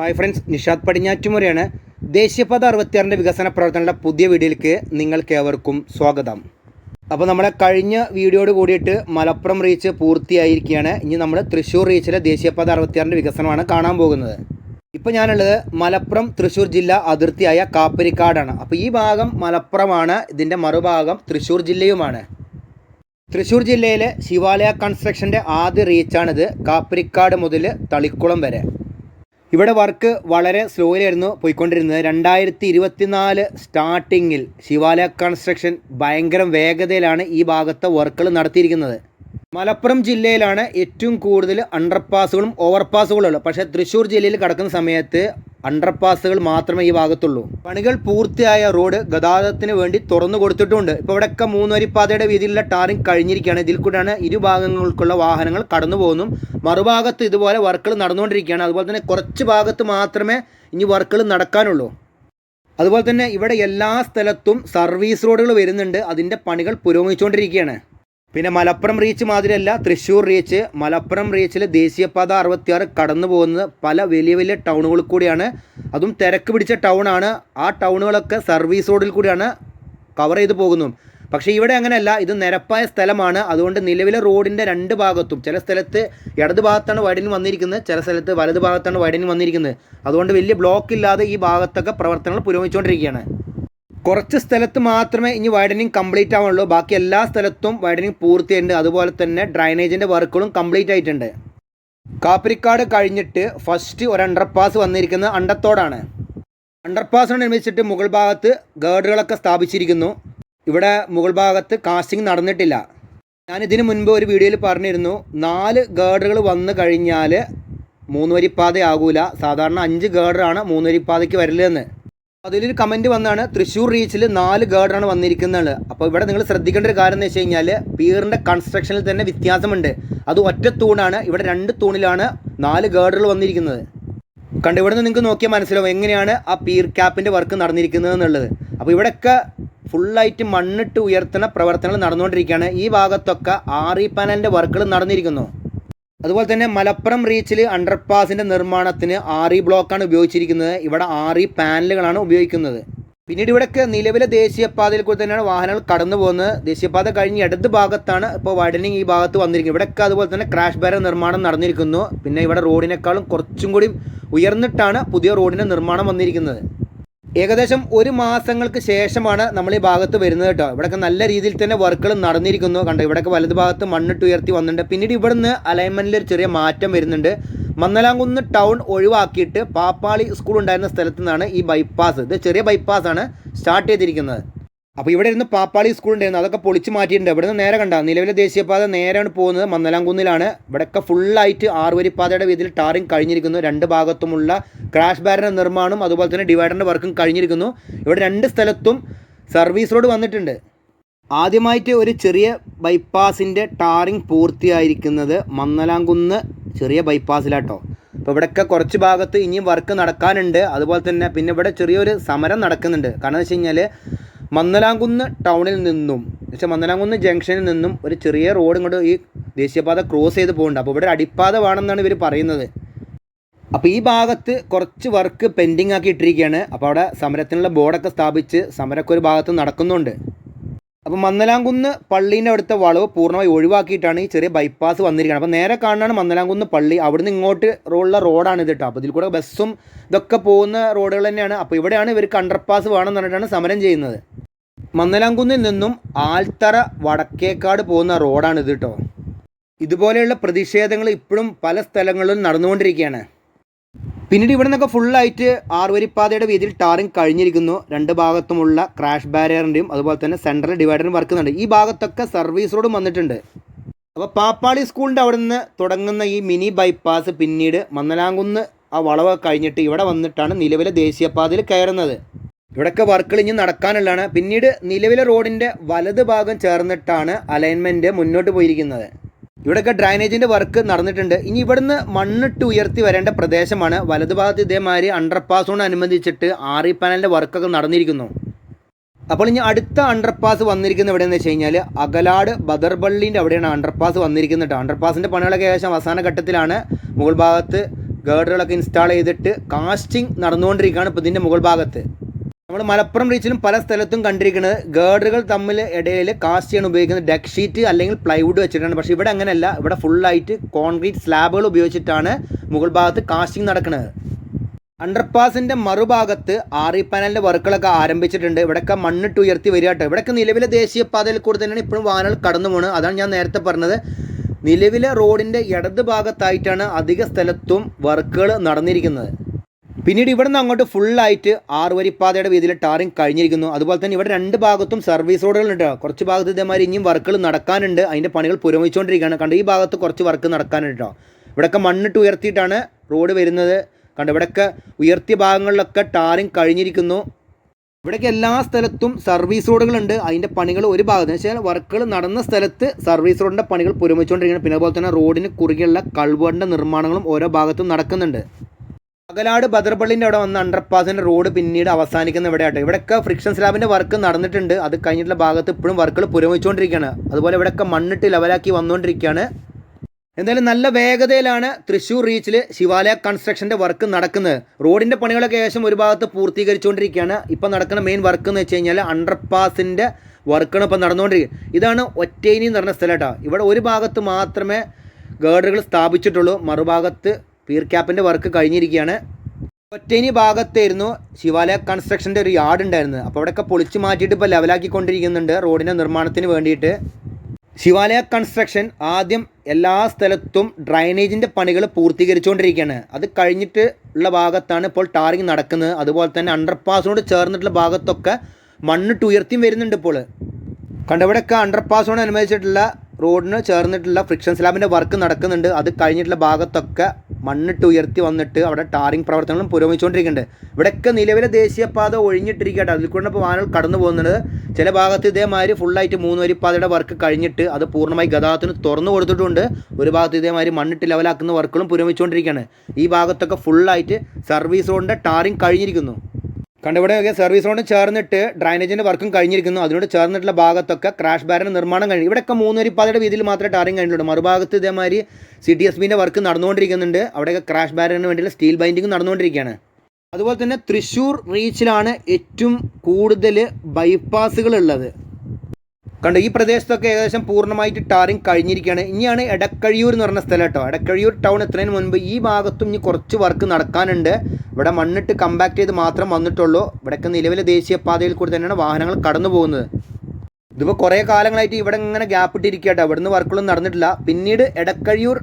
Hi friends Nishad പടിഞ്ഞാറ്റുമുറയാണ്. ദേശീയപാത അറുപത്തിയാറിന്റെ വികസന പ്രവർത്തനങ്ങളുടെ പുതിയ വീഡിയോയിലേക്ക് നിങ്ങൾക്കേവർക്കും സ്വാഗതം. അപ്പോൾ നമ്മുടെ കഴിഞ്ഞ വീഡിയോയോട് കൂടിയിട്ട് മലപ്പുറം റീച്ച് പൂർത്തിയായിരിക്കുകയാണ്. ഇനി നമ്മൾ തൃശ്ശൂർ റീച്ചിലെ ദേശീയപാത അറുപത്തിയാറിന്റെ വികസനമാണ് കാണാൻ പോകുന്നത്. ഇപ്പോൾ ഞാനുള്ളത് മലപ്പുറം തൃശ്ശൂർ ജില്ല അതിർത്തിയായ കാപ്പരിക്കാടാണ്. അപ്പോൾ ഈ ഭാഗം മലപ്പുറമാണ് ഇതിന്റെ മറുഭാഗം തൃശ്ശൂർ ജില്ലയുമാണ്. തൃശ്ശൂർ ജില്ലയിലെ ശിവാലയ കൺസ്ട്രക്ഷന്റെ ആദ്യ റീച്ചാണിത് കാപ്പരിക്കാട് മുതൽ തളിക്കുളം വരെ. ഇവിടെ വർക്ക് വളരെ സ്ലോയിലായിരുന്നു പോയിക്കൊണ്ടിരുന്നത്. രണ്ടായിരത്തി ഇരുപത്തിനാല് സ്റ്റാർട്ടിങ്ങിൽ ശിവാലയ കൺസ്ട്രക്ഷൻ ഭയങ്കര വേഗതയിലാണ് ഈ ഭാഗത്തെ വർക്കുകൾ നടത്തിയിരിക്കുന്നത്. മലപ്പുറം ജില്ലയിലാണ് ഏറ്റവും കൂടുതൽ അണ്ടർപാസുകളും ഓവർപാസുകളും ഉള്ളത്. പക്ഷേ തൃശ്ശൂർ ജില്ലയിൽ കിടക്കുന്ന സമയത്ത് അണ്ടർപാസുകൾ മാത്രമേ ഈ ഭാഗത്തുള്ളൂ. പണികൾ പൂർത്തിയായ റോഡ് ഗതാഗതത്തിന് വേണ്ടി തുറന്നു കൊടുത്തിട്ടുണ്ട്. ഇപ്പോൾ ഇവിടെയൊക്കെ മൂന്നുവരിപ്പാതയുടെ വീതിയിലുള്ള ടാറിങ് കഴിഞ്ഞിരിക്കുകയാണ്. ഇതിൽ കൂടെയാണ് ഇരുഭാഗങ്ങൾക്കുള്ള വാഹനങ്ങൾ കടന്നു പോകുന്നു. മറുഭാഗത്ത് ഇതുപോലെ വർക്കുകൾ നടന്നുകൊണ്ടിരിക്കുകയാണ്. അതുപോലെ തന്നെ കുറച്ച് ഭാഗത്ത് മാത്രമേ ഇനി വർക്കുകൾ നടക്കാനുള്ളൂ. അതുപോലെ തന്നെ ഇവിടെ എല്ലാ സ്ഥലത്തും സർവീസ് റോഡുകൾ വരുന്നുണ്ട്. അതിന്റെ പണികൾ പുരോഗമിച്ചുകൊണ്ടിരിക്കുകയാണ്. പിന്നെ മലപ്പുറം റീച്ച് മാതിരിയല്ല. തൃശ്ശൂർ റീച്ച് മലപ്പുറം റീച്ചിൽ ദേശീയപാത അറുപത്തിയാറ് കടന്നു പോകുന്നത് പല വലിയ വലിയ ടൗണുകളിൽ കൂടിയാണ്. അതും തിരക്ക് പിടിച്ച ടൗണാണ് ആ ടൗണുകളൊക്കെ സർവീസ് റോഡിൽ കൂടിയാണ് കവർ ചെയ്ത് പോകുന്നു. പക്ഷേ ഇവിടെ അങ്ങനെയല്ല. ഇത് നിരപ്പായ സ്ഥലമാണ്. അതുകൊണ്ട് നിലവിലെ റോഡിന്റെ രണ്ട് ഭാഗത്തും ചില സ്ഥലത്ത് ഇടത് ഭാഗത്താണ് വൈഡനിങ് വന്നിരിക്കുന്നത് ചില സ്ഥലത്ത് വലത് ഭാഗത്താണ് വൈഡനിങ് വന്നിരിക്കുന്നത്. അതുകൊണ്ട് വലിയ ബ്ലോക്ക് ഇല്ലാതെ ഈ ഭാഗത്തൊക്കെ പ്രവർത്തനങ്ങൾ പുരോഗമിച്ചുകൊണ്ടിരിക്കുകയാണ്. കുറച്ച് സ്ഥലത്ത് മാത്രമേ ഇനി വൈഡനിങ് കംപ്ലീറ്റ് ആവുള്ളൂ ബാക്കി എല്ലാ സ്ഥലത്തും വൈഡനിങ് പൂർത്തിയുണ്ട്. അതുപോലെ തന്നെ ഡ്രൈനേജിന്റെ വർക്കുകളും കംപ്ലീറ്റ് ആയിട്ടുണ്ട്. കാപ്പിരിക്കാട് കഴിഞ്ഞിട്ട് ഫസ്റ്റ് ഒരു അണ്ടർപാസ് വന്നിരിക്കുന്നത് അണ്ടത്തോടാണ്. അണ്ടർപാസിനോട് നിർമ്മിച്ചിട്ട് മുകൾ ഭാഗത്ത് ഗേർഡുകളൊക്കെ സ്ഥാപിച്ചിരിക്കുന്നു. ഇവിടെ മുകൾ ഭാഗത്ത് കാസ്റ്റിംഗ് നടന്നിട്ടില്ല. ഞാൻ ഇതിനു മുൻപ് ഒരു വീഡിയോയിൽ പറഞ്ഞിരുന്നു. നാല് ഗേർഡുകൾ വന്നു കഴിഞ്ഞാൽ മൂന്ന് വരിപ്പാതയാകൂല സാധാരണ അഞ്ച് ഗേർഡറാണ് മൂന്ന് വരിപ്പാതയ്ക്ക് വരലെന്ന്. അതിലൊരു കമന്റ് വന്നാണ് തൃശ്ശൂർ റീച്ചിൽ നാല് ഗേർഡറാണ് വന്നിരിക്കുന്നത് അപ്പോൾ ഇവിടെ നിങ്ങൾ ശ്രദ്ധിക്കേണ്ട ഒരു കാര്യം എന്ന് വെച്ച് കഴിഞ്ഞാൽ പീറിന്റെ കൺസ്ട്രക്ഷനിൽ തന്നെ വ്യത്യാസമുണ്ട്. അത് ഒറ്റ തൂണാണ് ഇവിടെ രണ്ട് തൂണിലാണ് നാല് ഗേർഡറുകൾ വന്നിരിക്കുന്നത്. കണ്ട് ഇവിടെ നിന്ന് നിങ്ങൾക്ക് നോക്കിയാൽ മനസ്സിലാവും എങ്ങനെയാണ് ആ പീർ ക്യാപ്പിന്റെ വർക്ക് നടന്നിരിക്കുന്നത് എന്നുള്ളത്. അപ്പോൾ ഇവിടെയൊക്കെ ഫുള്ളായിട്ട് മണ്ണിട്ട് ഉയർത്തുന്ന പ്രവർത്തനങ്ങൾ നടന്നുകൊണ്ടിരിക്കുകയാണ്. ഈ ഭാഗത്തൊക്കെ ആറി പാനലിന്റെ വർക്കുകൾ നടന്നിരിക്കുന്നു. അതുപോലെ തന്നെ മലപ്പുറം റീച്ചിൽ അണ്ടർപാസിന്റെ നിർമ്മാണത്തിന് ആറി ബ്ലോക്കാണ് ഉപയോഗിച്ചിരിക്കുന്നത്. ഇവിടെ ആറി പാനലുകളാണ് ഉപയോഗിക്കുന്നത്. പിന്നീട് ഇവിടെയൊക്കെ നിലവിലെ ദേശീയപാതയിൽ കൂടി തന്നെയാണ് വാഹനങ്ങൾ കടന്നു പോകുന്നത്. ദേശീയപാത കഴിഞ്ഞ് ഇടത് ഭാഗത്താണ് ഇപ്പോൾ വൈഡനിങ് ഈ ഭാഗത്ത് വന്നിരിക്കുന്നത്. ഇവിടെയൊക്കെ അതുപോലെ തന്നെ ക്രാഷ് ബാരർ നിർമ്മാണം നടന്നിരിക്കുന്നു. പിന്നെ ഇവിടെ റോഡിനേക്കാളും കുറച്ചും കൂടി ഉയർന്നിട്ടാണ് പുതിയ റോഡിന്റെ നിർമ്മാണം വന്നിരിക്കുന്നത്. ഏകദേശം ഒരു മാസങ്ങൾക്ക് ശേഷമാണ് നമ്മൾ ഈ ഭാഗത്ത് വരുന്നത് കേട്ടോ. ഇവിടെയൊക്കെ നല്ല രീതിയിൽ തന്നെ വർക്കുകൾ നടന്നിരിക്കുന്നു. കണ്ടോ ഇവിടെയൊക്കെ വലത് ഭാഗത്ത് മണ്ണിട്ട് ഉയർത്തി വന്നിട്ടുണ്ട്. പിന്നീട് ഇവിടുന്ന് അലൈൻമെന്റിൽ ഒരു ചെറിയ മാറ്റം വരുന്നുണ്ട്. മന്നലാംകുന്ന് ടൗൺ ഒഴിവാക്കിയിട്ട് പാപ്പാളി സ്കൂൾ ഉണ്ടായിരുന്ന സ്ഥലത്തു നിന്നാണ് ഈ ബൈപ്പാസ് ഇത് ചെറിയ ബൈപ്പാസ് ആണ് സ്റ്റാർട്ട് ചെയ്തിരിക്കുന്നത്. അപ്പോൾ ഇവിടെ ഇരുന്ന് പാപ്പാളി സ്കൂൾ ഉണ്ടായിരുന്നു. അതൊക്കെ പൊളിച്ച് മാറ്റിയിട്ടുണ്ട്. ഇവിടെ നിന്ന് നേരെ കണ്ട നിലവിലെ ദേശീയപാത നേരെയാണ് പോകുന്നത്. മന്നലാംകുന്നിലാണ്. ഇവിടെയൊക്കെ ഫുള്ളായിട്ട് ആറുവരിപ്പാതയുടെ വീതിയിൽ ടാറിങ് കഴിഞ്ഞിരിക്കുന്നു. രണ്ട് ഭാഗത്തുമുള്ള ക്രാഷ് ബാരിന്റെ നിർമ്മാണം അതുപോലെ തന്നെ ഡിവൈഡറിന്റെ വർക്കും കഴിഞ്ഞിരിക്കുന്നു. ഇവിടെ രണ്ട് സ്ഥലത്തും സർവീസ് റോഡ് വന്നിട്ടുണ്ട്. ആദ്യമായിട്ട് ഒരു ചെറിയ ബൈപ്പാസിന്റെ ടാറിങ് പൂർത്തിയായിരിക്കുന്നത് മന്നലാംകുന്ന് ചെറിയ ബൈപ്പാസിലാട്ടോ അപ്പോൾ ഇവിടെയൊക്കെ കുറച്ച് ഭാഗത്ത് ഇനിയും വർക്ക് നടക്കാനുണ്ട്. അതുപോലെ തന്നെ പിന്നെ ഇവിടെ ചെറിയൊരു സമരം നടക്കുന്നുണ്ട്. കാരണം എന്ന് വെച്ച് കഴിഞ്ഞാൽ മന്നലാംകുന്ന് ടൗണിൽ നിന്നും വെച്ചാൽ മന്നലാംകുന്ന് ജംഗ്ഷനിൽ നിന്നും ഒരു ചെറിയ റോഡ് ഇങ്ങോട്ട് ഈ ദേശീയപാത ക്രോസ് ചെയ്ത് പോകുന്നുണ്ട് അപ്പോൾ ഇവിടെ അടിപ്പാത വേണമെന്നാണ് ഇവർ പറയുന്നത്. അപ്പോൾ ഈ ഭാഗത്ത് കുറച്ച് വർക്ക് പെൻഡിങ് ആക്കി ഇട്ടിരിക്കുകയാണ്. അപ്പോൾ അവിടെ സമരത്തിനുള്ള ബോർഡൊക്കെ സ്ഥാപിച്ച് സമരമൊക്കെ ഒരു ഭാഗത്ത് നടക്കുന്നുണ്ട്. അപ്പോൾ മന്നലാംകുന്ന് പള്ളീന്റെ അടുത്ത വളവ് പൂർണമായി ഒഴിവാക്കിയിട്ടാണ് ഈ ചെറിയ ബൈപ്പാസ് വന്നിരിക്കുന്നത്. അപ്പോൾ നേരെ കാണാനാണ് മന്നലാംകുന്ന് പള്ളി. അവിടുന്ന് ഇങ്ങോട്ട് ഉള്ള റോഡാണ് ഇത് കേട്ടോ. അപ്പോൾ ഇതിൽ കൂടെ ബസ്സും ഇതൊക്കെ പോകുന്ന റോഡുകൾ തന്നെയാണ്. അപ്പോൾ ഇവിടെയാണ് ഇവർക്ക് അണ്ടർപാസ് വേണമെന്ന് പറഞ്ഞിട്ടാണ് സമരം ചെയ്യുന്നത്. മന്നലാംകുന്നിൽ നിന്നും ആൽത്തറ വടക്കേക്കാട് പോകുന്ന റോഡാണിത് കേട്ടോ ഇതുപോലെയുള്ള പ്രതിഷേധങ്ങൾ ഇപ്പോഴും പല സ്ഥലങ്ങളിലും നടന്നുകൊണ്ടിരിക്കുകയാണ്. പിന്നീട് ഇവിടെ നിന്നൊക്കെ ഫുള്ളായിട്ട് ആറുവരിപ്പാതയുടെ വീതിയിൽ ടാറിങ് കഴിഞ്ഞിരിക്കുന്നു. രണ്ട് ഭാഗത്തുമുള്ള ക്രാഷ് ബാരിയറിന്റെയും അതുപോലെ തന്നെ സെൻട്രൽ ഡിവൈഡറും വർക്കുന്നുണ്ട് ഈ ഭാഗത്തൊക്കെ സർവീസ് റോഡും വന്നിട്ടുണ്ട്. അപ്പോൾ പാപ്പാളി സ്കൂളിന്റെ അവിടെ നിന്ന് തുടങ്ങുന്ന ഈ മിനി ബൈപ്പാസ് പിന്നീട് മന്നലാംകുന്ന് ആ വളവ് കഴിഞ്ഞിട്ട് ഇവിടെ വന്നിട്ടാണ് നിലവിലെ ദേശീയപാതയിൽ കയറുന്നത്. ഇവിടെയൊക്കെ വർക്കുകൾ ഇനി നടക്കാനുള്ളതാണ്. പിന്നീട് നിലവിലെ റോഡിന്റെ വലത് ഭാഗം ചേർന്നിട്ടാണ് അലൈൻമെന്റ് മുന്നോട്ട് പോയിരിക്കുന്നത്. ഇവിടെയൊക്കെ ഡ്രൈനേജിന്റെ വർക്ക് നടന്നിട്ടുണ്ട്. ഇനി ഇവിടുന്ന് മണ്ണിട്ട് ഉയർത്തി വരേണ്ട പ്രദേശമാണ്. വലത് ഭാഗത്ത് ഇതേമാതിരി അണ്ടർപാസോട് അനുബന്ധിച്ചിട്ട് ആറി പാനലിന്റെ വർക്കൊക്കെ നടന്നിരിക്കുന്നു. അപ്പോൾ ഇനി അടുത്ത അണ്ടർപാസ് വന്നിരിക്കുന്നത് എവിടെയെന്ന് വെച്ച് കഴിഞ്ഞാൽ അകലാട് ബദർപള്ളീന്റെ അവിടെയാണ് അണ്ടർപാസ് വന്നിരിക്കുന്നത്. കേട്ടോ അണ്ടർപാസിന്റെ പണികളൊക്കെ ഏകദേശം അവസാന ഘട്ടത്തിലാണ്. മുകൾ ഭാഗത്ത് ഗേർഡറുകളൊക്കെ ഇൻസ്റ്റാൾ ചെയ്തിട്ട് കാസ്റ്റിംഗ് നടന്നുകൊണ്ടിരിക്കുകയാണ് ഇപ്പോൾ ഇതിന്റെ മുകൾ ഭാഗത്ത് നമ്മൾ മലപ്പുറം റീച്ചിലും പല സ്ഥലത്തും കണ്ടിരിക്കുന്നത് ഗേർഡറുകൾ തമ്മിൽ ഇടയിൽ കാസ്റ്റ് ചെയ്യാൻ ഉപയോഗിക്കുന്നത് ഡെക്ക് ഷീറ്റ് അല്ലെങ്കിൽ പ്ലൈവുഡ് വെച്ചിട്ടാണ്. പക്ഷേ ഇവിടെ അങ്ങനെയല്ല. ഇവിടെ ഫുള്ളായിട്ട് കോൺക്രീറ്റ് സ്ലാബുകൾ ഉപയോഗിച്ചിട്ടാണ് മുകൾ ഭാഗത്ത് കാസ്റ്റിംഗ് നടക്കുന്നത്. അണ്ടർപാസിന്റെ മറുഭാഗത്ത് ആറി പാനലിന്റെ വർക്കുകളൊക്കെ ആരംഭിച്ചിട്ടുണ്ട്. ഇവിടെയൊക്കെ മണ്ണിട്ട് ഉയർത്തി വരിക കേട്ടോ. ഇവിടെയൊക്കെ നിലവിലെ ദേശീയപാതയിൽ കൂടെ തന്നെയാണ് ഇപ്പോഴും വാഹനങ്ങൾ കടന്നു പോകുന്നത് അതാണ് ഞാൻ നേരത്തെ പറഞ്ഞത്. നിലവിലെ റോഡിന്റെ ഇടത് ഭാഗത്തായിട്ടാണ് അധിക സ്ഥലത്തും വർക്കുകൾ നടന്നിരിക്കുന്നത്. പിന്നീട് ഇവിടുന്ന് അങ്ങോട്ട് ഫുള്ളായിട്ട് ആറുവരിപ്പാതയുടെ വീതിയിൽ ടാറിങ് കഴിഞ്ഞിരിക്കുന്നു. അതുപോലെ തന്നെ ഇവിടെ രണ്ട് ഭാഗത്തും സർവീസ് റോഡുകളുണ്ട് കുറച്ച് ഭാഗത്ത് ഇതേമാതിരി ഇനിയും വർക്കുകൾ നടക്കാനുണ്ട്. അതിന്റെ പണികൾ പുരോഗമിച്ചുകൊണ്ടിരിക്കുകയാണ്. കണ്ട് ഈ ഭാഗത്ത് കുറച്ച് വർക്ക് നടക്കാനുണ്ട് ഇവിടെയൊക്കെ മണ്ണിട്ട് ഉയർത്തിയിട്ടാണ് റോഡ് വരുന്നത്. കണ്ട് ഇവിടെയൊക്കെ ഉയർത്തിയ ഭാഗങ്ങളിലൊക്കെ ടാറിങ് കഴിഞ്ഞിരിക്കുന്നു. ഇവിടേക്ക് എല്ലാ സ്ഥലത്തും സർവീസ് റോഡുകളുണ്ട് അതിന്റെ പണികൾ ഒരു ഭാഗത്ത്. വെച്ചാൽ വർക്കുകൾ നടന്ന സ്ഥലത്ത് സർവീസ് റോഡിന്റെ പണികൾ പുരോഗമിച്ചുകൊണ്ടിരിക്കുകയാണ്. പിന്നെ അതുപോലെ തന്നെ റോഡിന് കുറുകെയുള്ള കൾവറിന്റെ നിർമ്മാണങ്ങളും ഓരോ ഭാഗത്തും നടക്കുന്നുണ്ട്. അകലാട് ബദർപള്ളിന്റെ അവിടെ വന്ന അണ്ടർപാസിന്റെ റോഡ് പിന്നീട് അവസാനിക്കുന്ന ഇവിടെ ആട്ടെ ഇവിടെയൊക്കെ ഫ്രിക്ഷൻ സ്ലാബിന്റെ വർക്ക് നടന്നിട്ടുണ്ട്. അത് കഴിഞ്ഞിട്ടുള്ള ഭാഗത്ത് ഇപ്പോഴും വർക്കുകൾ പുരോഗമിച്ചുകൊണ്ടിരിക്കുകയാണ് അതുപോലെ ഇവിടെയൊക്കെ മണ്ണിട്ട് ലെവലാക്കി വന്നുകൊണ്ടിരിക്കുകയാണ്. എന്തായാലും നല്ല വേഗതയിലാണ് തൃശ്ശൂർ റീച്ചിൽ ശിവാലയ കൺസ്ട്രക്ഷന്റെ വർക്ക് നടക്കുന്നത്. റോഡിന്റെ പണികളൊക്കെ ഏകദേശം ഒരു ഭാഗത്ത് പൂർത്തീകരിച്ചുകൊണ്ടിരിക്കുകയാണ്. ഇപ്പോൾ നടക്കുന്ന മെയിൻ വർക്ക് എന്ന് വെച്ച് കഴിഞ്ഞാൽ അണ്ടർപാസിന്റെ വർക്കാണ് ഇപ്പോൾ നടന്നുകൊണ്ടിരിക്കുന്നത് ഇതാണ് ഒറ്റേനി എന്ന് പറഞ്ഞ സ്ഥലം കേട്ടോ. ഇവിടെ ഒരു ഭാഗത്ത് മാത്രമേ ഗേർഡറുകൾ സ്ഥാപിച്ചിട്ടുള്ളൂ. മറുഭാഗത്ത് പീർ ക്യാപ്പിന്റെ വർക്ക് കഴിഞ്ഞിരിക്കുകയാണ്. ഒറ്റനി ഭാഗത്തായിരുന്നു ശിവാലയ കൺസ്ട്രക്ഷന്റെ ഒരു യാർഡ് ഉണ്ടായിരുന്നത്. അപ്പോൾ അവിടെയൊക്കെ പൊളിച്ച് മാറ്റിയിട്ട് ഇപ്പോൾ ലെവലാക്കിക്കൊണ്ടിരിക്കുന്നുണ്ട് റോഡിന്റെ നിർമ്മാണത്തിന് വേണ്ടിയിട്ട്. ശിവാലയ കൺസ്ട്രക്ഷൻ ആദ്യം എല്ലാ സ്ഥലത്തും ഡ്രൈനേജിന്റെ പണികൾ പൂർത്തീകരിച്ചുകൊണ്ടിരിക്കുകയാണ്. അത് കഴിഞ്ഞിട്ട് ഉള്ള ഭാഗത്താണ് ഇപ്പോൾ ടാറിങ് നടക്കുന്നത്. അതുപോലെ തന്നെ അണ്ടർപാസിനോട് ചേർന്നിട്ടുള്ള ഭാഗത്തൊക്കെ മണ്ണിട്ട് ഉയർത്തിയും വരുന്നുണ്ട് ഇപ്പോൾ. കണ്ടവിടെയൊക്കെ അണ്ടർപാസിനോട് അനുബന്ധിച്ചിട്ടുള്ള റോഡിന് ചേർന്നിട്ടുള്ള ഫ്രിക്ഷൻ സ്ലാബിന്റെ വർക്ക് നടക്കുന്നുണ്ട്. അത് കഴിഞ്ഞിട്ടുള്ള ഭാഗത്തൊക്കെ മണ്ണിട്ട് ഉയർത്തി വന്നിട്ട് അവിടെ ടാറിങ് പ്രവർത്തനങ്ങളും പുരോഗമിച്ചുകൊണ്ടിരിക്കുന്നുണ്ട്. ഇവിടെയൊക്കെ നിലവിലെ ദേശീയപാത ഒഴിഞ്ഞിട്ടിരിക്കട്ടെ അതിൽ കൂടെ ഇപ്പോൾ വാഹനങ്ങൾ കടന്നു പോകുന്നത് ചില ഭാഗത്ത് ഇതേമാതിരി ഫുള്ളായിട്ട് മൂന്ന് വരിപ്പാതയുടെ വർക്ക് കഴിഞ്ഞിട്ട് അത് പൂർണമായി ഗതാഗതത്തിന് തുറന്നു കൊടുത്തിട്ടുണ്ട്. ഒരു ഭാഗത്ത് ഇതേമാതിരി മണ്ണിട്ട് ലെവലാക്കുന്ന വർക്കുകളും പുരോഗമിച്ചുകൊണ്ടിരിക്കുകയാണ്. ഈ ഭാഗത്തൊക്കെ ഫുള്ളായിട്ട് സർവീസ് റോഡിന്റെ ടാറിങ് കഴിഞ്ഞിരിക്കുന്നു. കണ്ടിവിടെയൊക്കെ സർവീസ് റോഡിന് ചേർന്നിട്ട് ഡ്രൈനേജിന്റെ വർക്കും കഴിഞ്ഞിരിക്കുന്നു. അതിനോട് ചേർന്നിട്ടുള്ള ഭാഗത്തൊക്കെ ക്രാഷ് ബാരന്റെ നിർമ്മാണം കഴിഞ്ഞു. ഇവിടെയൊക്കെ പാതയുടെ വീതിയിൽ മാത്രമേ ടാറിങ് കഴിഞ്ഞിട്ടുള്ളൂ. മറുഭാഗത്ത് ഇതേമാതിരി സി ടി എസ് ബിന്റെ വർക്ക് നടന്നുകൊണ്ടിരിക്കുന്നുണ്ട്. അവിടെയൊക്കെ ക്രാഷ് ബാരന് വേണ്ടിയുള്ള സ്റ്റീൽ ബൈൻഡിങ് നടന്നുകൊണ്ടിരിക്കുകയാണ്. അതുപോലെ തന്നെ തൃശ്ശൂർ റീച്ചിലാണ് ഏറ്റവും കൂടുതൽ ബൈപ്പാസുകൾ ഉള്ളത്. കണ്ടോ ഈ പ്രദേശത്തൊക്കെ ഏകദേശം പൂർണമായിട്ട് ടാറിങ് കഴിഞ്ഞിരിക്കുകയാണ്. ഇനിയാണ് എടക്കഴിയൂർ എന്ന് പറഞ്ഞ സ്ഥലം കേട്ടോ. എടക്കഴിയൂർ ടൗൺ എത്തുന്നതിന് മുൻപ് ഈ ഭാഗത്തും ഇനി കുറച്ച് വർക്ക് നടക്കാനുണ്ട്. ഇവിടെ മണ്ണിട്ട് കമ്പാക്ട് ചെയ്ത് മാത്രം വന്നിട്ടുള്ളൂ. ഇവിടെയൊക്കെ നിലവിലെ ദേശീയപാതയിൽ കൂടി തന്നെയാണ് വാഹനങ്ങൾ കടന്നു പോകുന്നത്. ഇതിപ്പോൾ കുറേ കാലങ്ങളായിട്ട് ഇവിടെ ഇങ്ങനെ ഗ്യാപ്പ് ഇട്ടിരിക്കട്ടോ ഇവിടുന്ന് വർക്കുകളൊന്നും നടന്നിട്ടില്ല. പിന്നീട് എടക്കഴിയൂർ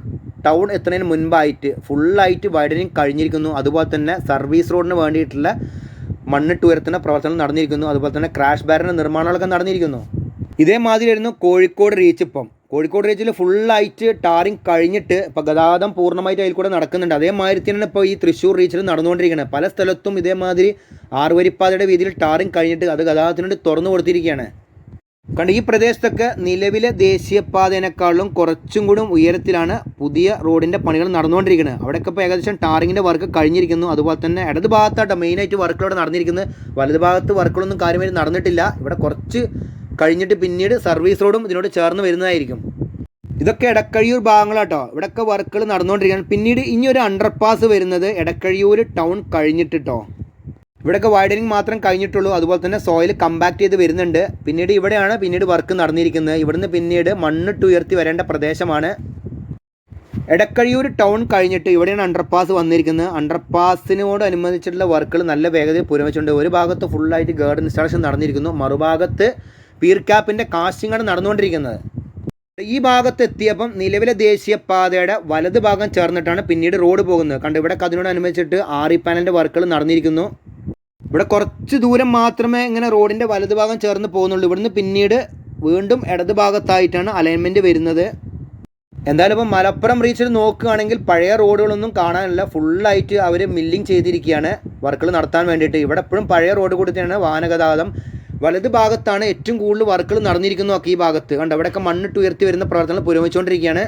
ടൗൺ എത്തുന്നതിന് മുൻപായിട്ട് ഫുള്ളായിട്ട് വൈഡനിങ് കഴിഞ്ഞിരിക്കുന്നു. അതുപോലെ തന്നെ സർവീസ് റോഡിന് വേണ്ടിയിട്ടുള്ള മണ്ണിട്ട് ഉയർത്തുന്ന പ്രവർത്തനം നടന്നിരിക്കുന്നു. അതുപോലെ തന്നെ ക്രാഷ് ബാരിന്റെ നിർമ്മാണങ്ങളൊക്കെ നടന്നിരിക്കുന്നു. ഇതേമാതിരിയായിരുന്നു കോഴിക്കോട് റീച്ച് ഇപ്പം. കോഴിക്കോട് റീച്ചിൽ ഫുള്ളായിട്ട് ടാറിങ് കഴിഞ്ഞിട്ട് ഇപ്പോൾ ഗതാഗതം പൂർണമായിട്ട് അതിൽ കൂടെ നടക്കുന്നുണ്ട്. അതേമാതിരി തന്നെയാണ് ഇപ്പോൾ ഈ തൃശ്ശൂർ റീച്ചിൽ നടന്നുകൊണ്ടിരിക്കുന്നത് പല സ്ഥലത്തും ഇതേമാതിരി ആറുവരിപ്പാതയുടെ വീതിയിൽ ടാറിങ് കഴിഞ്ഞിട്ട് അത് ഗതാഗതത്തിന് വേണ്ടി തുറന്നു കൊടുത്തിരിക്കുകയാണ് കണ്ട് ഈ പ്രദേശത്തൊക്കെ നിലവിലെ ദേശീയപാതേനേക്കാളും കുറച്ചും കൂടി ഉയരത്തിലാണ് പുതിയ റോഡിന്റെ പണികൾ നടന്നുകൊണ്ടിരിക്കുന്നത് അവിടെയൊക്കെ ഇപ്പോൾ ഏകദേശം ടാറിങ്ങിന്റെ വർക്ക് കഴിഞ്ഞിരിക്കുന്നു. അതുപോലെ തന്നെ ഇടത് ഭാഗത്താട്ടോ മെയിനായിട്ട് വർക്കുകൾ നടന്നിരിക്കുന്നത്. വലതുഭാഗത്ത് വർക്കുകളൊന്നും കാര്യമായി നടന്നിട്ടില്ല. ഇവിടെ കുറച്ച് കഴിഞ്ഞിട്ട് പിന്നീട് സർവീസ് റോഡും ഇതിനോട് ചേർന്ന് വരുന്നതായിരിക്കും. ഇതൊക്കെ എടക്കഴിയൂർ ഭാഗങ്ങളാട്ടോ. ഇവിടെയൊക്കെ വർക്കുകൾ നടന്നുകൊണ്ടിരിക്കുകയാണ്. പിന്നീട് ഇനി ഒരു അണ്ടർപാസ് വരുന്നത് എടക്കഴിയൂർ ടൗൺ കഴിഞ്ഞിട്ടിട്ടോ. ഇവിടെയൊക്കെ വൈഡനിങ് മാത്രം കഴിഞ്ഞിട്ടുള്ളൂ. അതുപോലെ തന്നെ സോയിൽ കമ്പാക്ട് ചെയ്ത് വരുന്നുണ്ട്. പിന്നീട് ഇവിടെയാണ് പിന്നീട് വർക്ക് നടന്നിരിക്കുന്നത്. ഇവിടുന്ന് പിന്നീട് മണ്ണിട്ട് ഉയർത്തി വരേണ്ട പ്രദേശമാണ്. എടക്കഴിയൂർ ടൗൺ കഴിഞ്ഞിട്ട് ഇവിടെയാണ് അണ്ടർപാസ് വന്നിരിക്കുന്നത്. അണ്ടർപാസിനോട് അനുബന്ധിച്ചിട്ടുള്ള വർക്കുകൾ നല്ല വേഗതയിൽ പുരോഗമിച്ചിട്ടുണ്ട്. ഒരു ഭാഗത്ത് ഫുള്ളായിട്ട് ഗേർഡ് ഇൻസ്റ്റാളേഷൻ നടന്നിരിക്കുന്നു. മറുഭാഗത്ത് പീർ ക്യാപ്പിന്റെ കാസ്റ്റിംഗാണ് നടന്നുകൊണ്ടിരിക്കുന്നത്. ഈ ഭാഗത്ത് എത്തിയപ്പം നിലവിലെ ദേശീയപാതയുടെ വലത് ഭാഗം ചേർന്നിട്ടാണ് പിന്നീട് റോഡ് പോകുന്നത്. കണ്ട് ഇവിടെ അതിനോടനുബന്ധിച്ചിട്ട് ആറി പാനലിന്റെ വർക്കുകൾ നടന്നിരിക്കുന്നു. ഇവിടെ കുറച്ച് ദൂരം മാത്രമേ ഇങ്ങനെ റോഡിന്റെ വലത് ഭാഗം ചേർന്ന് പോകുന്നുള്ളൂ. ഇവിടുന്ന് പിന്നീട് വീണ്ടും ഇടത് ഭാഗത്തായിട്ടാണ് അലൈൻമെന്റ് വരുന്നത്. എന്തായാലും ഇപ്പം മലപ്പുറം റീച്ചിൽ നോക്കുകയാണെങ്കിൽ പഴയ റോഡുകളൊന്നും കാണാനില്ല. ഫുള്ളായിട്ട് അവർ മില്ലിങ് ചെയ്തിരിക്കുകയാണ്. വർക്കുകൾ നടത്താൻ വേണ്ടിയിട്ട്. ഇവിടെ എപ്പോഴും പഴയ റോഡ് കൂടി തന്നെയാണ് വാഹനഗതാഗതം. വലത് ഭാഗത്താണ് ഏറ്റവും കൂടുതൽ വർക്കുകൾ നടന്നിരിക്കുന്നതൊക്കെ ഈ ഭാഗത്ത്. കണ്ടോ അവിടെയൊക്കെ മണ്ണിട്ട് ഉയർത്തി വരുന്ന പ്രവർത്തനങ്ങൾ പുരോഗമിച്ചുകൊണ്ടിരിക്കുകയാണ്.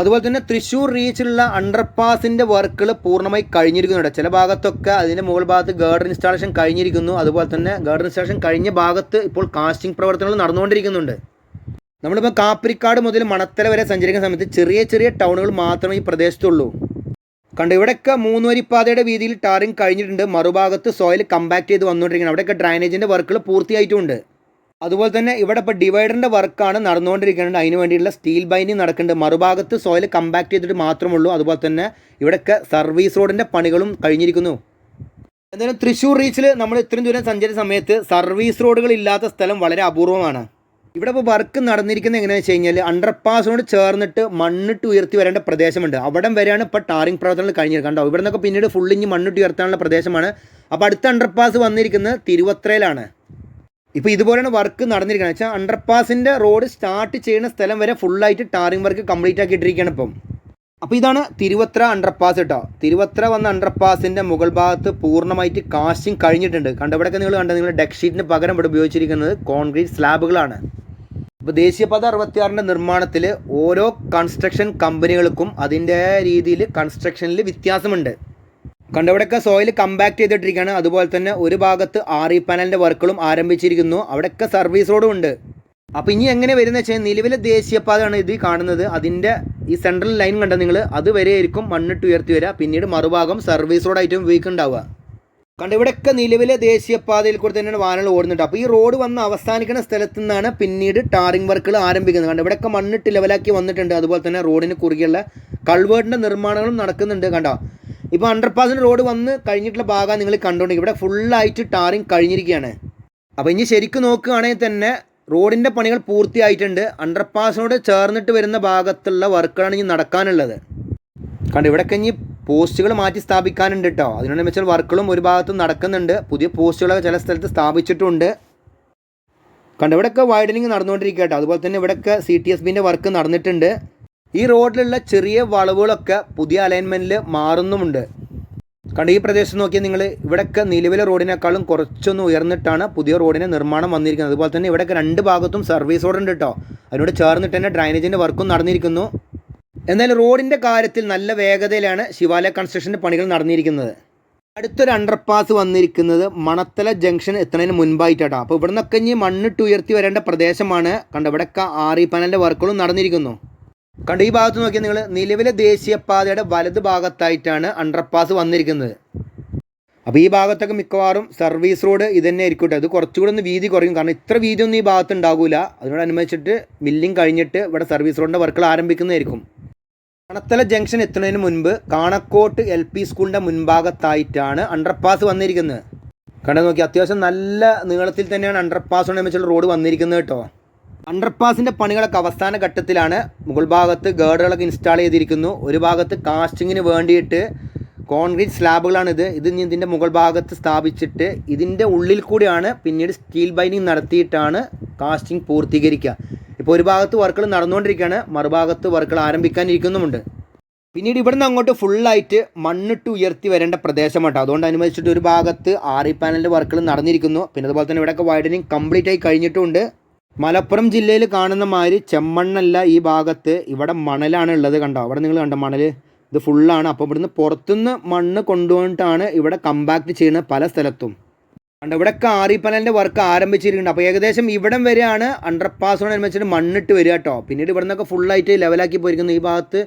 അതുപോലെ തന്നെ തൃശ്ശൂർ റീച്ചിലുള്ള അണ്ടർപാസിന്റെ വർക്കുകൾ പൂർണമായി കഴിഞ്ഞിരിക്കുന്നുണ്ട്. ചില ഭാഗത്തൊക്കെ അതിന്റെ മുകൾ ഭാഗത്ത് ഗേർഡർ ഇൻസ്റ്റാളേഷൻ കഴിഞ്ഞിരിക്കുന്നു. അതുപോലെ തന്നെ ഗേർഡർ ഇൻസ്റ്റാളേഷൻ കഴിഞ്ഞ ഭാഗത്ത് ഇപ്പോൾ കാസ്റ്റിംഗ് പ്രവർത്തനങ്ങൾ നടന്നുകൊണ്ടിരിക്കുന്നുണ്ട്. നമ്മളിപ്പോൾ കാപ്പിരിക്കാട് മുതൽ മണത്തല വരെ സഞ്ചരിക്കുന്ന സമയത്ത് ചെറിയ ചെറിയ ടൗണുകൾ മാത്രമേ ഈ പ്രദേശത്തുള്ളൂ. കണ്ടു ഇവിടെയൊക്കെ മൂന്ന് വരിപ്പാതയുടെ വീതിയിൽ ടാറിങ് കഴിഞ്ഞിട്ടുണ്ട്. മറുഭാഗത്ത് സോയിൽ കമ്പാക്ട് ചെയ്ത് വന്നുകൊണ്ടിരിക്കുന്നത് അവിടെയൊക്കെ ഡ്രൈനേജിന്റെ വർക്കുകൾ പൂർത്തിയായിട്ടുണ്ട്. അതുപോലെ തന്നെ ഇവിടെ ഇപ്പോൾ ഡിവൈഡറിന്റെ വർക്കാണ് നടന്നുകൊണ്ടിരിക്കുന്നത്. അതിന് വേണ്ടിയിട്ടുള്ള സ്റ്റീൽ ബൈൻഡിങ് നടക്കുന്നുണ്ട്. മറുഭാഗത്ത് സോയിൽ കമ്പാക്ട് ചെയ്തിട്ട് മാത്രമേ ഉള്ളൂ. അതുപോലെ തന്നെ ഇവിടെയൊക്കെ സർവീസ് റോഡിന്റെ പണികളും കഴിഞ്ഞിരിക്കുന്നു. എന്തായാലും തൃശ്ശൂർ റീച്ചിൽ നമ്മൾ ഇത്രയും ദൂരം സഞ്ചരിച്ച സമയത്ത് സർവീസ് റോഡുകൾ ഇല്ലാത്ത സ്ഥലം വളരെ അപൂർവമാണ്. ഇവിടെ ഇപ്പോൾ വർക്ക് നടന്നിരിക്കുന്നത് എങ്ങനെയാണെന്ന് വെച്ച് കഴിഞ്ഞാൽ അണ്ടർപാസിനോട് ചേർന്നിട്ട് മണ്ണിട്ട് ഉയർത്തി വരേണ്ട പ്രദേശമുണ്ട്. അവിടം വരെയാണ് ഇപ്പോൾ ടാറിംഗ് പ്രവർത്തനങ്ങൾ കഴിഞ്ഞിരിക്കുന്നത്. കണ്ടോ? ഇവിടെ നിന്നൊക്കെ പിന്നീട് ഫുള്ളിഞ്ഞ് മണ്ണിട്ട് ഉയർത്താനുള്ള പ്രദേശമാണ്. അപ്പോൾ അടുത്ത അണ്ടർപാസ് വന്നിരിക്കുന്നത് തിരുവത്രയിലാണ്. ഇപ്പോൾ ഇതുപോലെയാണ് വർക്ക് നടന്നിരിക്കുന്നത്. വെച്ചാൽ അണ്ടർപാസിന്റെ റോഡ് സ്റ്റാർട്ട് ചെയ്യുന്ന സ്ഥലം വരെ ഫുള്ളായിട്ട് ടാറിംഗ് വർക്ക് കംപ്ലീറ്റ് ആക്കിയിട്ടിരിക്കുകയാണ് ഇപ്പം. അപ്പോൾ ഇതാണ് തിരുവത്ര അണ്ടർപാസ് കേട്ടോ. തിരുവത്ര വന്ന അണ്ടർപാസിന്റെ മുകൾ ഭാഗത്ത് പൂർണമായിട്ട് കാസ്റ്റിംഗ് കഴിഞ്ഞിട്ടുണ്ട്. കണ്ടോ? ഇവിടെയൊക്കെ നിങ്ങൾ കണ്ടോ? നിങ്ങൾ ഡെക്ക് ഷീറ്റിന് പകരം ഇവിടെ ഉപയോഗിച്ചിരിക്കുന്നത് കോൺക്രീറ്റ് സ്ലാബുകളാണ് ഇപ്പോൾ ദേശീയപാത അറുപത്തിയാറിന്റെ നിർമ്മാണത്തിൽ ഓരോ കൺസ്ട്രക്ഷൻ കമ്പനികൾക്കും അതിന്റെ രീതിയിൽ കൺസ്ട്രക്ഷനിൽ വ്യത്യാസമുണ്ട്. കണ്ടവിടെയൊക്കെ സോയിൽ കമ്പാക്ട് ചെയ്തിട്ടിരിക്കുകയാണ്. അതുപോലെ തന്നെ ഒരു ഭാഗത്ത് ആർ ഇ പാനലിന്റെ വർക്കുകളും ആരംഭിച്ചിരിക്കുന്നു. അവിടെയൊക്കെ സർവീസ് റോഡും ഉണ്ട് അപ്പോൾ ഇനി എങ്ങനെ വരുന്നത് വെച്ചാൽ നിലവിലെ ദേശീയപാതയാണ് ഇത് കാണുന്നത്. അതിന്റെ ഈ സെൻട്രൽ ലൈൻ കണ്ട നിങ്ങൾ അത് വരെ ആയിരിക്കും മണ്ണിട്ട് ഉയർത്തി വരിക പിന്നീട് മറുഭാഗം സർവീസ് റോഡായിട്ടും ഉപയോഗിക്കുന്നുണ്ടാവുക. കണ്ട ഇവിടെയൊക്കെ നിലവിലെ ദേശീയപാതയിൽ കൂടെ തന്നെയാണ് വാഹനങ്ങൾ ഓടുന്നുണ്ട്. അപ്പോൾ ഈ റോഡ് വന്ന് അവസാനിക്കുന്ന സ്ഥലത്തു നിന്നാണ് പിന്നീട് ടാറിംഗ് വർക്കുകൾ ആരംഭിക്കുന്നത്. കണ്ട് ഇവിടെയൊക്കെ മണ്ണിട്ട് ലെവലാക്കി വന്നിട്ടുണ്ട്. അതുപോലെ തന്നെ റോഡിന് കുറുകെയുള്ള കൾവേർട്ടിന്റെ നിർമ്മാണങ്ങളും നടക്കുന്നുണ്ട് കണ്ടോ. ഇപ്പോൾ അണ്ടർപാസിന് റോഡ് വന്ന് കഴിഞ്ഞിട്ടുള്ള ഭാഗം നിങ്ങൾ കണ്ടുകൊണ്ടിരിക്കും ഇവിടെ ഫുള്ളായിട്ട് ടാറിംഗ് കഴിഞ്ഞിരിക്കുകയാണ്. അപ്പോൾ ഇനി ശരിക്കും നോക്കുകയാണെങ്കിൽ തന്നെ റോഡിന്റെ പണികൾ പൂർത്തിയായിട്ടുണ്ട്. അണ്ടർപാസിനോട് ചേർന്നിട്ട് വരുന്ന ഭാഗത്തുള്ള വർക്കുകളാണ് ഇനി നടക്കാനുള്ളത്. കണ്ട് ഇവിടെയൊക്കെ ഇനി പോസ്റ്റുകൾ മാറ്റി സ്ഥാപിക്കാനുണ്ട് കേട്ടോ അതിനോട് വെച്ചാൽ വർക്കുകളും ഒരു ഭാഗത്തും നടക്കുന്നുണ്ട്. പുതിയ പോസ്റ്റുകളൊക്കെ ചില സ്ഥലത്ത് സ്ഥാപിച്ചിട്ടുണ്ട്. കണ്ട ഇവിടെയൊക്കെ വൈഡനിങ് നടന്നുകൊണ്ടിരിക്കുക കേട്ടോ അതുപോലെ തന്നെ ഇവിടെയൊക്കെ സി ടി എസ് ബിന്റെ വർക്ക് നടന്നിട്ടുണ്ട്. ഈ റോഡിലുള്ള ചെറിയ വളവുകളൊക്കെ പുതിയ അലൈൻമെന്റിൽ മാറുന്നുമുണ്ട്. കണ്ട ഈ പ്രദേശം നോക്കിയാൽ നിങ്ങൾ ഇവിടെയൊക്കെ നിലവിലെ റോഡിനേക്കാളും കുറച്ചൊന്ന് ഉയർന്നിട്ടാണ് പുതിയ റോഡിന്റെ നിർമ്മാണം വന്നിരിക്കുന്നത്. അതുപോലെ തന്നെ ഇവിടെയൊക്കെ രണ്ട് ഭാഗത്തും സർവീസ് റോഡ് ഉണ്ട് കേട്ടോ അതിനോട് ചേർന്നിട്ട് തന്നെ ഡ്രൈനേജിന്റെ വർക്കും നടന്നിരിക്കുന്നു. എന്നാൽ റോഡിന്റെ കാര്യത്തിൽ നല്ല വേഗതയിലാണ് ശിവാലയ കൺസ്ട്രക്ഷന്റെ പണികൾ നടന്നിരിക്കുന്നത്. അടുത്തൊരു അണ്ടർപാസ് വന്നിരിക്കുന്നത് മണത്തല ജംഗ്ഷൻ എത്തുന്നതിന് മുൻപായിട്ടാട്ടോ. അപ്പോൾ ഇവിടെ നിന്നൊക്കെ ഇനി മണ്ണിട്ട് ഉയർത്തി വരേണ്ട പ്രദേശമാണ്. കണ്ട ഇവിടെയൊക്കെ ആറി പാനലിന്റെ വർക്കുകളും നടന്നിരിക്കുന്നു. കണ്ട ഈ ഭാഗത്ത് നോക്കിയാൽ നിങ്ങൾ നിലവിലെ ദേശീയപാതയുടെ വലത് ഭാഗത്തായിട്ടാണ് അണ്ടർപാസ് വന്നിരിക്കുന്നത്. അപ്പോൾ ഈ ഭാഗത്തൊക്കെ മിക്കവാറും സർവീസ് റോഡ് ഇത് തന്നെ ആയിരിക്കട്ടെ അത് കുറച്ചുകൂടെ ഒന്ന് വീതി കുറയും. കാരണം ഇത്ര വീതിയൊന്നും ഈ ഭാഗത്ത് ഉണ്ടാകില്ല അതിനോടനുബന്ധിച്ചിട്ട് മില്ലിങ് കഴിഞ്ഞിട്ട് ഇവിടെ സർവീസ് റോഡിന്റെ വർക്കുകൾ ആരംഭിക്കുന്നതായിരിക്കും. കണത്തല ജംഗ്ഷൻ എത്തുന്നതിന് മുൻപ് കാണക്കോട്ട് എൽ പി സ്കൂളിന്റെ മുൻഭാഗത്തായിട്ടാണ് അണ്ടർപാസ് വന്നിരിക്കുന്നത്. കണ്ടു നോക്കി അത്യാവശ്യം നല്ല നീളത്തിൽ തന്നെയാണ് അണ്ടർപാസ് വെച്ചുള്ള റോഡ് വന്നിരിക്കുന്നത് കേട്ടോ. അണ്ടർപാസിന്റെ പണികളൊക്കെ അവസാന ഘട്ടത്തിലാണ് മുകൾ ഭാഗത്ത് ഗേർഡുകളൊക്കെ ഇൻസ്റ്റാൾ ചെയ്തിരിക്കുന്നു. ഒരു ഭാഗത്ത് കാസ്റ്റിങ്ങിന് വേണ്ടിയിട്ട് കോൺക്രീറ്റ് സ്ലാബുകളാണിത് ഇത്. ഇതിന്റെ മുകൾ ഭാഗത്ത് സ്ഥാപിച്ചിട്ട് ഇതിന്റെ ഉള്ളിൽ കൂടിയാണ് പിന്നീട് സ്റ്റീൽ ബൈനിങ് നടത്തിയിട്ടാണ് കാസ്റ്റിംഗ് പൂർത്തീകരിക്കുക. ഇപ്പോൾ ഒരു ഭാഗത്ത് വർക്കുകൾ നടന്നുകൊണ്ടിരിക്കുകയാണ് മറുഭാഗത്ത് വർക്കുകൾ ആരംഭിക്കാനിരിക്കുന്നുമുണ്ട്. പിന്നീട് ഇവിടുന്ന് അങ്ങോട്ട് ഫുള്ളായിട്ട് മണ്ണിട്ട് ഉയർത്തി വരേണ്ട പ്രദേശമാട്ടോ. അതുകൊണ്ട് അനുവദിച്ചിട്ട് ഒരു ഭാഗത്ത് ആറി പാനലിന്റെ വർക്കുകൾ നടന്നിരിക്കുന്നു. പിന്നെ അതുപോലെ തന്നെ ഇവിടെയൊക്കെ വൈഡനിങ് കംപ്ലീറ്റ് ആയി കഴിഞ്ഞിട്ടുമുണ്ട് മലപ്പുറം ജില്ലയിൽ കാണുന്ന മാതിരി ചെമ്മണ്ണല്ല ഈ ഭാഗത്ത് ഇവിടെ മണലാണ് ഉള്ളത് കണ്ടോ? അവിടെ നിങ്ങൾ കണ്ടോ മണൽ ഇത് ഫുള്ളാണ് അപ്പോൾ ഇവിടുന്ന് പുറത്തുനിന്ന് മണ്ണ് കൊണ്ടുവന്നിട്ടാണ് ഇവിടെ കമ്പാക്ട് ചെയ്യുന്നത് പല സ്ഥലത്തും. കണ്ടോ ഇവിടെ കാറിപ്പനലിന്റെ വർക്ക് ആരംഭിച്ചിരിക്കുന്നുണ്ട്. അപ്പോൾ ഏകദേശം ഇവിടം വരെയാണ് അണ്ടർപാസിനോടനുബന്ധിച്ചിട്ട് മണ്ണിട്ട് വരിക കേട്ടോ പിന്നീട് ഇവിടെ നിന്നൊക്കെ ഫുള്ളായിട്ട് ലെവലാക്കി പോയിരിക്കുന്നു. ഈ ഭാഗത്ത്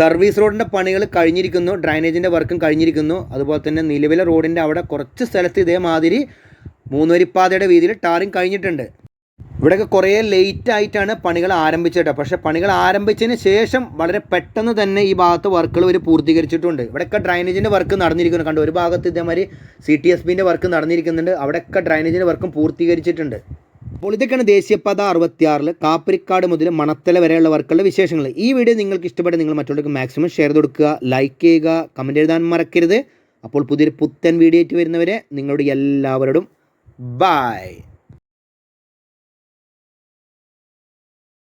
സർവീസ് റോഡിന്റെ പണികൾ കഴിഞ്ഞിരിക്കുന്നു. ഡ്രൈനേജിന്റെ വർക്കും കഴിഞ്ഞിരിക്കുന്നു. അതുപോലെ തന്നെ നിലവിലെ റോഡിന്റെ അവിടെ കുറച്ച് സ്ഥലത്ത് ഇതേമാതിരി മൂന്നുവരിപ്പാതയുടെ വീതിയിൽ ടാറിങ് കഴിഞ്ഞിട്ടുണ്ട്. ഇവിടെയൊക്കെ കുറേ ലേറ്റ് ആയിട്ടാണ് പണികൾ ആരംഭിച്ചത് പക്ഷേ പണികൾ ആരംഭിച്ചതിന് ശേഷം വളരെ പെട്ടെന്ന് തന്നെ ഈ ഭാഗത്ത് വർക്കുകൾ ഇവർ പൂർത്തീകരിച്ചിട്ടുണ്ട്. ഇവിടെയൊക്കെ ഡ്രൈനേജിന്റെ വർക്ക് നടന്നിരിക്കുന്നു. കണ്ടു ഒരു ഭാഗത്ത് ഇതേമാതിരി സി ടി എസ് ബിന്റെ വർക്ക് നടന്നിരിക്കുന്നുണ്ട്. അവിടെയൊക്കെ ഡ്രൈനേജിന്റെ വർക്കും പൂർത്തീകരിച്ചിട്ടുണ്ട്. അപ്പോൾ ഇതൊക്കെയാണ് ദേശീയപാത അറുപത്തിയാറിൽ കാപ്പരിക്കാട് മുതൽ മണത്തല വരെയുള്ള വർക്കുകളുടെ വിശേഷങ്ങൾ. ഈ വീഡിയോ നിങ്ങൾക്ക് ഇഷ്ടപ്പെട്ട നിങ്ങൾ മറ്റുള്ളവർക്ക് മാക്സിമം ഷെയർ കൊടുക്കുക ലൈക്ക് ചെയ്യുക കമന്റ് എഴുതാൻ മറക്കരുത്. അപ്പോൾ പുതിയൊരു പുത്തൻ വീഡിയോ ആയിട്ട് വരുന്നവരെ നിങ്ങളുടെ എല്ലാവരോടും ബായ്